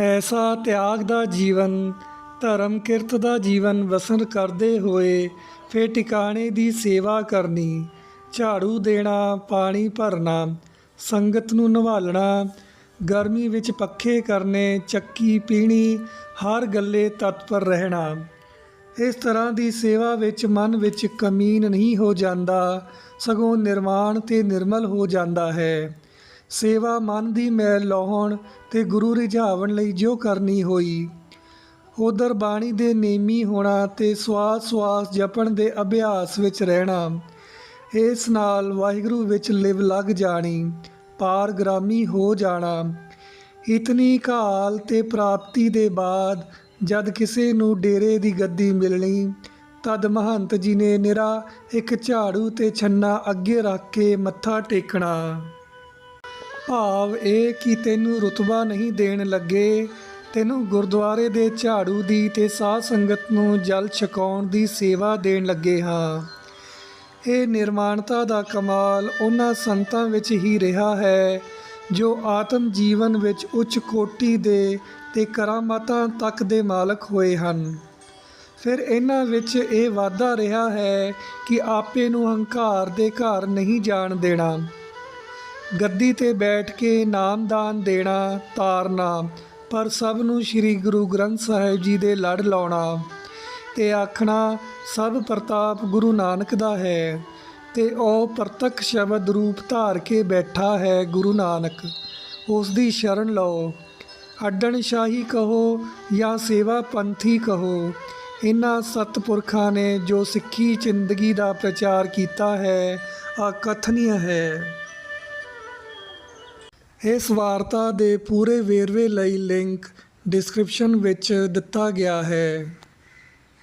ਐਸਾ ਤਿਆਗ ਦਾ ਜੀਵਨ, ਧਰਮ ਕਿਰਤ ਦਾ ਜੀਵਨ ਵਸਨ ਕਰਦੇ ਹੋਏ ਫਿਰ ਟਿਕਾਣੇ ਦੀ ਸੇਵਾ ਕਰਨੀ, ਝਾੜੂ ਦੇਣਾ, ਪਾਣੀ ਭਰਨਾ, ਸੰਗਤ ਨੂੰ ਨਿਵਾਲਣਾ, ਗਰਮੀ ਵਿੱਚ ਪੱਖੇ ਕਰਨੇ, ਚੱਕੀ ਪੀਣੀ, ਹਰ ਗੱਲੇ ਤਤਪਰ ਰਹਿਣਾ। ਇਸ ਤਰ੍ਹਾਂ ਦੀ ਸੇਵਾ ਵਿੱਚ ਮਨ ਵਿੱਚ ਕਮੀਨ ਨਹੀਂ ਹੋ ਜਾਂਦਾ, ਸਗੋਂ ਨਿਰਮਾਣ ਤੇ ਨਿਰਮਲ ਹੋ ਜਾਂਦਾ ਹੈ। ਸੇਵਾ ਮਨ ਦੀ ਮੈਲ ਲਾਹੁਣ ਤੇ ਗੁਰੂ ਰਿਝਾਵਣ ਲਈ ਜੋ ਕਰਨੀ ਹੋਈ। ਉਧਰ ਬਾਣੀ ਦੇ ਨੇਮੀ ਹੋਣਾ ਤੇ ਸਵਾਸ ਸਵਾਸ ਜਪਣ ਦੇ ਅਭਿਆਸ ਵਿੱਚ ਰਹਿਣਾ। ਇਸ ਨਾਲ ਵਾਹਿਗੁਰੂ ਵਿੱਚ ਲਿਵ ਲੱਗ ਜਾਣੀ ਪਾਰਗ੍ਰਾਮੀ ਹੋ ਜਾਣਾ। ਇਤਨੀ ਕਾਲ ਤੇ ਪ੍ਰਾਪਤੀ ਦੇ ਬਾਅਦ ਜਦ ਕਿਸੇ ਨੂੰ ਡੇਰੇ ਦੀ ਗੱਦੀ ਮਿਲਣੀ, ਤਦ ਮਹੰਤ ਜੀ ਨੇ ਨਿਰਾ ਇੱਕ ਝਾੜੂ ਤੇ ਛੰਨਾ ਅੱਗੇ ਰੱਖ ਕੇ ਮੱਥਾ ਟੇਕਣਾ। ਭਾਵ ਇਹ ਕਿ ਤੈਨੂੰ ਰੁਤਬਾ ਨਹੀਂ ਦੇਣ ਲੱਗੇ। ਤੈਨੂੰ ਗੁਰਦੁਆਰੇ ਦੇ ਝਾੜੂ ਦੀ ਤੇ ਸਾਧ ਸੰਗਤ ਨੂੰ ਜਲ ਛਕਾਉਣ ਦੀ ਸੇਵਾ ਦੇਣ ਲੱਗੇ ਹਾਂ। ਇਹ ਨਿਰਮਾਣਤਾ ਦਾ ਕਮਾਲ ਉਹਨਾਂ ਸੰਤਾਂ ਵਿੱਚ ਹੀ ਰਿਹਾ ਹੈ, ਜੋ ਆਤਮ ਜੀਵਨ ਵਿੱਚ ਉੱਚ ਕੋਟੀ ਦੇ ਤੇ ਕਰਾਮਾਤਾਂ ਤੱਕ ਦੇ ਮਾਲਕ ਹੋਏ ਹਨ। ਫਿਰ ਇਹਨਾਂ ਵਿੱਚ ਇਹ ਵਾਧਾ ਰਿਹਾ ਹੈ ਕਿ ਆਪੇ ਨੂੰ ਹੰਕਾਰ ਦੇ ਘਰ ਨਹੀਂ ਜਾਣ ਦੇਣਾ। ਗੱਦੀ ਤੇ ਬੈਠ ਕੇ ਨਾਮਦਾਨ ਦੇਣਾ ਤਾਰਨਾ, ਪਰ ਸਭ ਨੂੰ ਸ੍ਰੀ ਗੁਰੂ ਗ੍ਰੰਥ ਸਾਹਿਬ ਜੀ ਦੇ ਲੜ ਲਾਉਣਾ। ਤੇ ਆਖਣਾ, ਸਭ ਪ੍ਰਤਾਪ ਗੁਰੂ ਨਾਨਕ ਦਾ ਹੈ, ਤੇ ਉਹ ਪ੍ਰਤੱਖ ਸ਼ਬਦ ਰੂਪ ਧਾਰ ਕੇ ਬੈਠਾ ਹੈ ਗੁਰੂ ਨਾਨਕ। ਉਸ ਦੀ ਸ਼ਰਨ ਲਓ। ਅੱਡਣ ਸ਼ਾਹੀ ਕਹੋ ਜਾਂ ਸੇਵਾ ਪੰਥੀ ਕਹੋ, ਇਨ੍ਹਾਂ ਸਤਪੁਰਖਾਂ ਨੇ ਜੋ ਸਿੱਖੀ ਜ਼ਿੰਦਗੀ ਦਾ ਪ੍ਰਚਾਰ ਕੀਤਾ ਹੈ ਅਕਥਨੀय ਹੈ। ਇਸ ਵਾਰਤਾ ਦੇ ਪੂਰੇ ਵੇਰਵੇ ਲਈ ਲਿੰਕ ਡਿਸਕ੍ਰਿਪਸ਼ਨ ਵਿੱਚ ਦਿੱਤਾ ਗਿਆ ਹੈ।